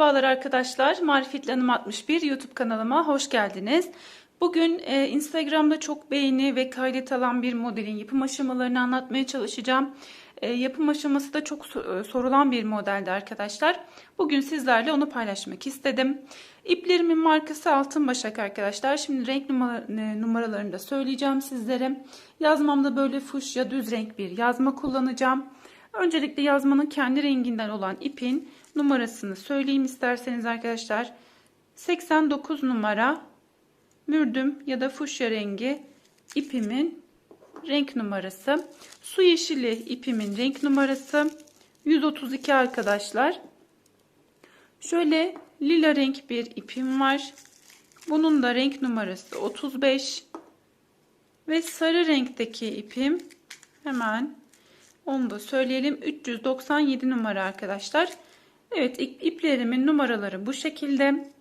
Merhabalar arkadaşlar. Marifetli Hanım 61 YouTube kanalıma hoş geldiniz. Bugün e, Instagram'da çok beğeni ve kaydet alan bir modelin yapım aşamalarını anlatmaya çalışacağım. E, yapım aşaması da çok e, sorulan bir modeldi arkadaşlar. Bugün sizlerle onu paylaşmak istedim. İplerimin markası Altın Başak arkadaşlar. Şimdi renk e, numaralarını da söyleyeceğim sizlere. Yazmamda böyle fuşya düz renk bir yazma kullanacağım. Öncelikle yazmanın kendi renginden olan ipin numarasını söyleyeyim isterseniz arkadaşlar. 89 numara mürdüm ya da fuşya rengi ipimin renk numarası. Su yeşili ipimin renk numarası 132 arkadaşlar. Şöyle lila renk bir ipim var. Bunun da renk numarası 35. Ve sarı renkteki ipim hemen onu da söyleyelim. 397 numara arkadaşlar. Evet iplerimin numaraları bu şekilde.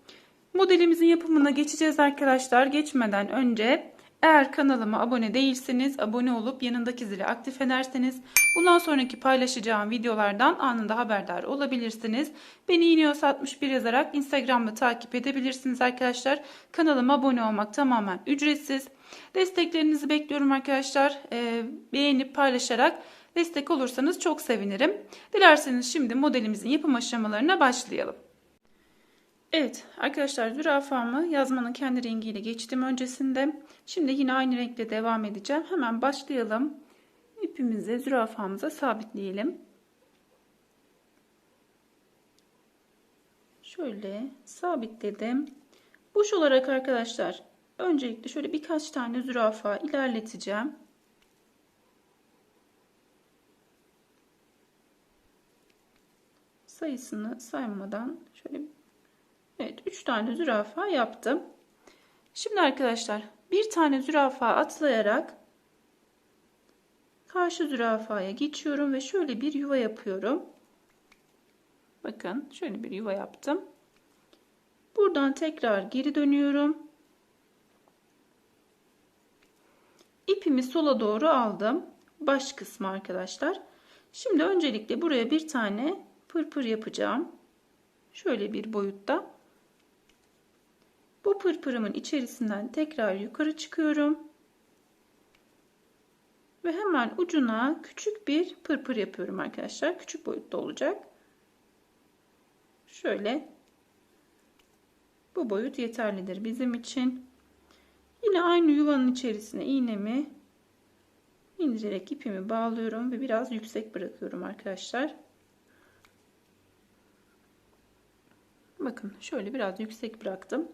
Modelimizin yapımına geçeceğiz arkadaşlar. Geçmeden önce eğer kanalıma abone değilseniz abone olup yanındaki zili aktif ederseniz bundan sonraki paylaşacağım videolardan anında haberdar olabilirsiniz. Beni iniyorsa 61 yazarak Instagram'da takip edebilirsiniz arkadaşlar. Kanalıma abone olmak tamamen ücretsiz. Desteklerinizi bekliyorum arkadaşlar. Ee, beğenip paylaşarak destek olursanız çok sevinirim. Dilerseniz şimdi modelimizin yapım aşamalarına başlayalım. Evet arkadaşlar zürafamı yazmanın kendi rengiyle geçtim öncesinde. Şimdi yine aynı renkle devam edeceğim. Hemen başlayalım. İpimizi zürafamıza sabitleyelim. Şöyle sabitledim. Boş olarak arkadaşlar öncelikle şöyle birkaç tane zürafa ilerleteceğim. Sayısını saymadan şöyle Evet 3 tane zürafa yaptım. Şimdi arkadaşlar bir tane zürafa atlayarak karşı zürafaya geçiyorum ve şöyle bir yuva yapıyorum. Bakın şöyle bir yuva yaptım. Buradan tekrar geri dönüyorum. İpimi sola doğru aldım. Baş kısmı arkadaşlar. Şimdi öncelikle buraya bir tane pırpır yapacağım. Şöyle bir boyutta. Bu pırpırımın içerisinden tekrar yukarı çıkıyorum. Ve hemen ucuna küçük bir pırpır yapıyorum arkadaşlar. Küçük boyutta olacak. Şöyle. Bu boyut yeterlidir bizim için. Yine aynı yuvanın içerisine iğnemi indirerek ipimi bağlıyorum ve biraz yüksek bırakıyorum arkadaşlar. Bakın şöyle biraz yüksek bıraktım.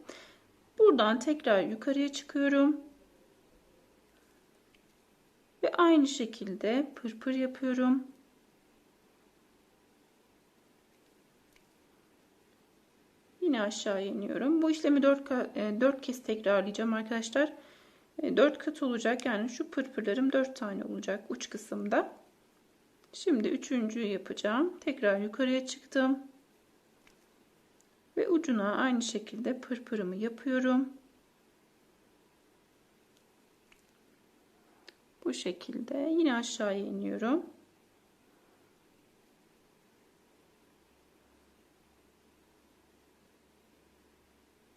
Buradan tekrar yukarıya çıkıyorum. Ve aynı şekilde pırpır yapıyorum. Yine aşağı iniyorum. Bu işlemi 4, 4 kez tekrarlayacağım arkadaşlar. 4 e, kat olacak. Yani şu pırpırlarım 4 tane olacak uç kısımda. Şimdi üçüncüyü yapacağım. Tekrar yukarıya çıktım ve ucuna aynı şekilde pırpırımı yapıyorum. Bu şekilde yine aşağıya iniyorum.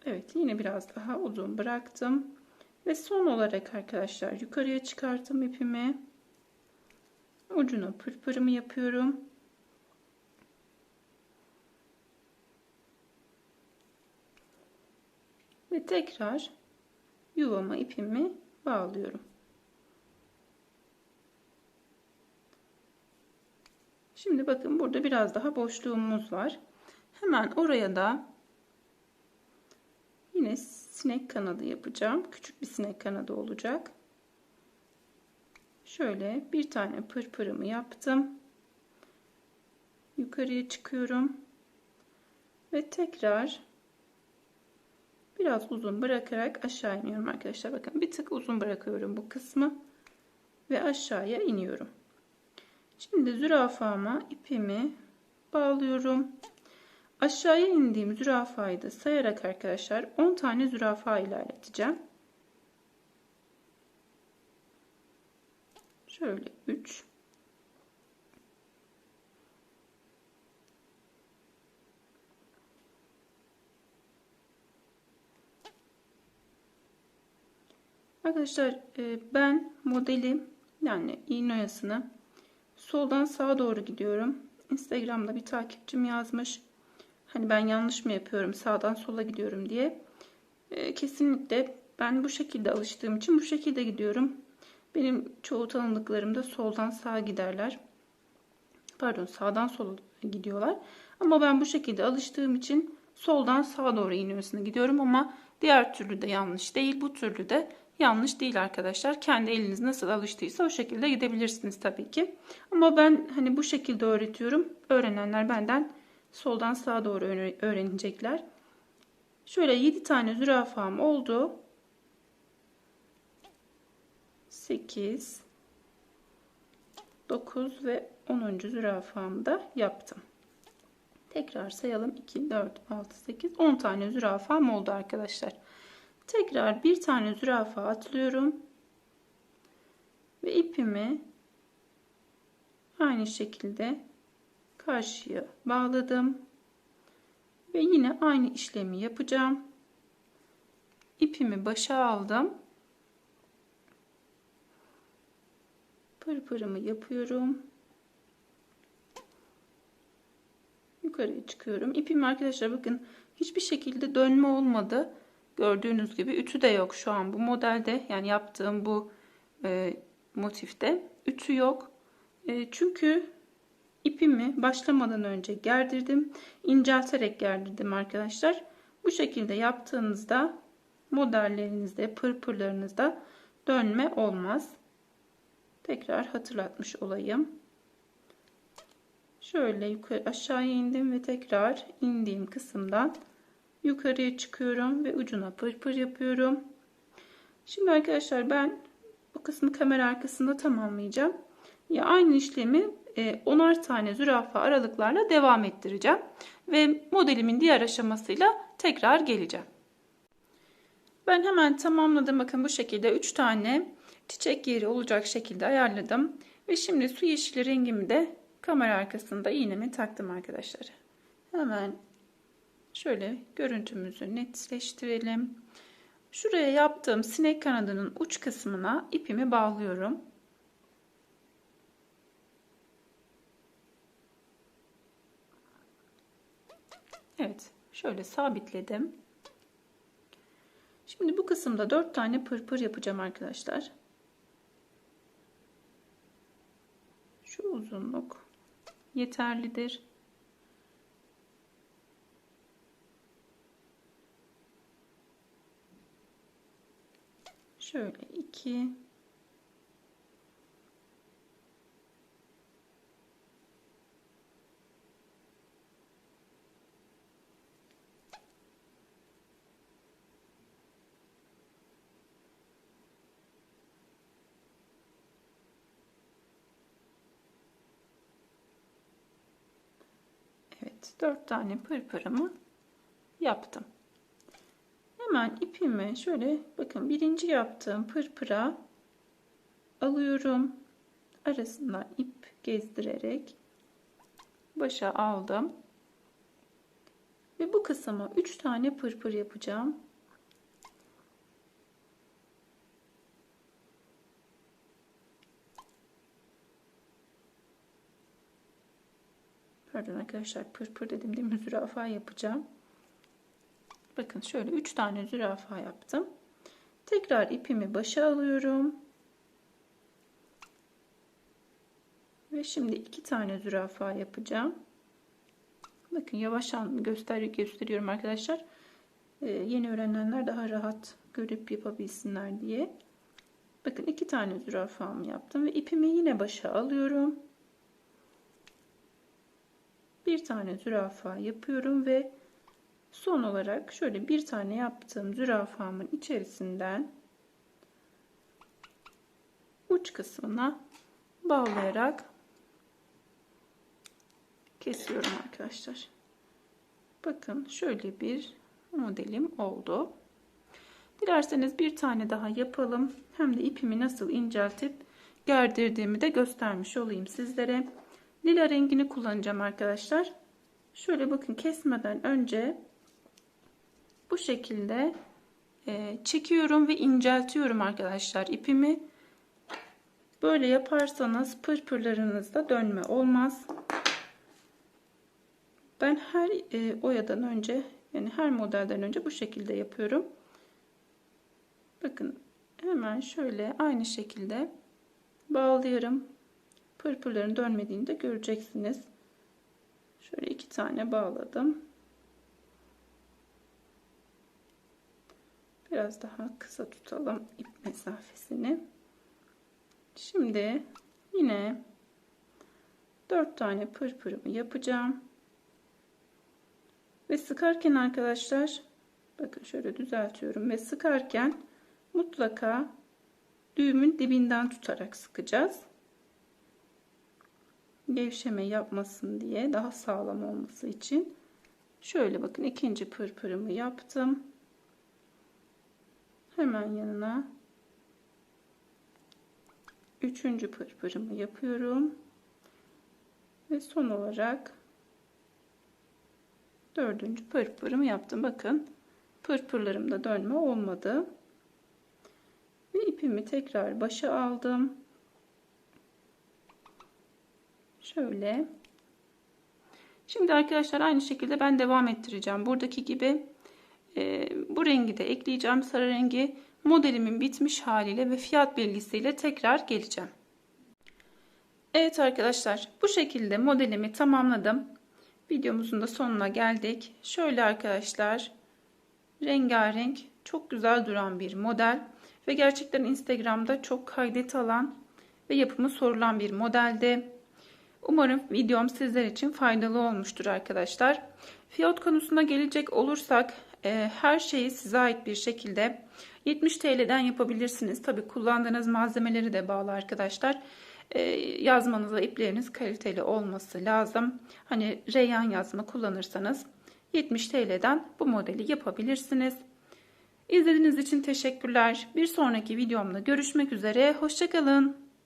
Evet yine biraz daha uzun bıraktım. Ve son olarak arkadaşlar yukarıya çıkarttım ipimi. Ucuna pırpırımı yapıyorum. Tekrar yuvama ipimi bağlıyorum. Şimdi bakın burada biraz daha boşluğumuz var. Hemen oraya da yine sinek kanadı yapacağım. Küçük bir sinek kanadı olacak. Şöyle bir tane pırpırımı yaptım. Yukarıya çıkıyorum. Ve tekrar biraz uzun bırakarak aşağı iniyorum arkadaşlar. Bakın bir tık uzun bırakıyorum bu kısmı ve aşağıya iniyorum. Şimdi zürafama ipimi bağlıyorum. Aşağıya indiğim zürafayı da sayarak arkadaşlar 10 tane zürafa ilerleteceğim. Şöyle 3 Arkadaşlar e, ben modeli yani iğne oyasını soldan sağa doğru gidiyorum. Instagram'da bir takipçim yazmış. Hani ben yanlış mı yapıyorum sağdan sola gidiyorum diye. E, kesinlikle ben bu şekilde alıştığım için bu şekilde gidiyorum. Benim çoğu tanıdıklarım da soldan sağa giderler. Pardon sağdan sola gidiyorlar. Ama ben bu şekilde alıştığım için soldan sağa doğru iğne oyasına gidiyorum ama diğer türlü de yanlış değil. Bu türlü de yanlış değil arkadaşlar. Kendi eliniz nasıl alıştıysa o şekilde gidebilirsiniz tabii ki. Ama ben hani bu şekilde öğretiyorum. Öğrenenler benden soldan sağa doğru öğrenecekler. Şöyle 7 tane zürafam oldu. 8 9 ve 10. zürafamı da yaptım. Tekrar sayalım. 2, 4, 6, 8, 10 tane zürafam oldu arkadaşlar. Tekrar bir tane zürafa atlıyorum. Ve ipimi aynı şekilde karşıya bağladım. Ve yine aynı işlemi yapacağım. İpimi başa aldım. Pırpırımı yapıyorum. Yukarıya çıkıyorum. İpim arkadaşlar bakın hiçbir şekilde dönme olmadı. Gördüğünüz gibi ütü de yok şu an bu modelde. Yani yaptığım bu e, motifte ütü yok. E, çünkü ipimi başlamadan önce gerdirdim. incelterek gerdirdim arkadaşlar. Bu şekilde yaptığınızda modellerinizde, pırpırlarınızda dönme olmaz. Tekrar hatırlatmış olayım. Şöyle yukarı aşağıya indim ve tekrar indiğim kısımdan yukarıya çıkıyorum ve ucuna pırpır yapıyorum. Şimdi arkadaşlar ben bu kısmı kamera arkasında tamamlayacağım. Ya aynı işlemi 10'ar e, tane zürafa aralıklarla devam ettireceğim. Ve modelimin diğer aşamasıyla tekrar geleceğim. Ben hemen tamamladım. Bakın bu şekilde 3 tane çiçek yeri olacak şekilde ayarladım. Ve şimdi su yeşili rengimi de kamera arkasında iğnemi taktım arkadaşlar. Hemen şöyle görüntümüzü netleştirelim. Şuraya yaptığım sinek kanadının uç kısmına ipimi bağlıyorum. Evet şöyle sabitledim. Şimdi bu kısımda 4 tane pırpır yapacağım arkadaşlar. Şu uzunluk yeterlidir. Şöyle iki Evet 4 tane pırpırımı yaptım. Hemen ipimi şöyle bakın birinci yaptığım pırpıra alıyorum. Arasından ip gezdirerek başa aldım. Ve bu kısma 3 tane pırpır yapacağım. Pardon arkadaşlar pırpır dedim değil mi? Zürafa yapacağım. Bakın şöyle 3 tane zürafa yaptım. Tekrar ipimi başa alıyorum. Ve şimdi 2 tane zürafa yapacağım. Bakın yavaş göster gösteriyorum arkadaşlar. Ee, yeni öğrenenler daha rahat görüp yapabilsinler diye. Bakın iki tane zürafamı yaptım ve ipimi yine başa alıyorum bir tane zürafa yapıyorum ve son olarak şöyle bir tane yaptığım zürafamın içerisinden uç kısmına bağlayarak kesiyorum arkadaşlar. Bakın şöyle bir modelim oldu. Dilerseniz bir tane daha yapalım. Hem de ipimi nasıl inceltip gerdirdiğimi de göstermiş olayım sizlere lila rengini kullanacağım arkadaşlar. Şöyle bakın kesmeden önce şekilde e, çekiyorum ve inceltiyorum arkadaşlar ipimi. Böyle yaparsanız pırpırlarınızda dönme olmaz. Ben her e, oyadan önce yani her modelden önce bu şekilde yapıyorum. Bakın hemen şöyle aynı şekilde bağlıyorum. Pırpırların dönmediğini de göreceksiniz. Şöyle iki tane bağladım. Biraz daha kısa tutalım ip mesafesini. Şimdi yine 4 tane pırpırımı yapacağım. Ve sıkarken arkadaşlar bakın şöyle düzeltiyorum ve sıkarken mutlaka düğümün dibinden tutarak sıkacağız. Gevşeme yapmasın diye daha sağlam olması için. Şöyle bakın ikinci pırpırımı yaptım. Hemen yanına üçüncü pırpırımı yapıyorum. Ve son olarak dördüncü pırpırımı yaptım. Bakın pırpırlarımda dönme olmadı. Ve ipimi tekrar başa aldım. Şöyle. Şimdi arkadaşlar aynı şekilde ben devam ettireceğim. Buradaki gibi e, bu rengi de ekleyeceğim. Sarı rengi modelimin bitmiş haliyle ve fiyat bilgisiyle tekrar geleceğim. Evet arkadaşlar bu şekilde modelimi tamamladım. Videomuzun da sonuna geldik. Şöyle arkadaşlar rengarenk çok güzel duran bir model ve gerçekten Instagram'da çok kaydet alan ve yapımı sorulan bir modelde. Umarım videom sizler için faydalı olmuştur arkadaşlar. Fiyat konusuna gelecek olursak e, her şeyi size ait bir şekilde 70 TL'den yapabilirsiniz. Tabi kullandığınız malzemeleri de bağlı arkadaşlar. E, yazmanıza ipleriniz kaliteli olması lazım. Hani reyyan yazma kullanırsanız 70 TL'den bu modeli yapabilirsiniz. İzlediğiniz için teşekkürler. Bir sonraki videomda görüşmek üzere. Hoşçakalın.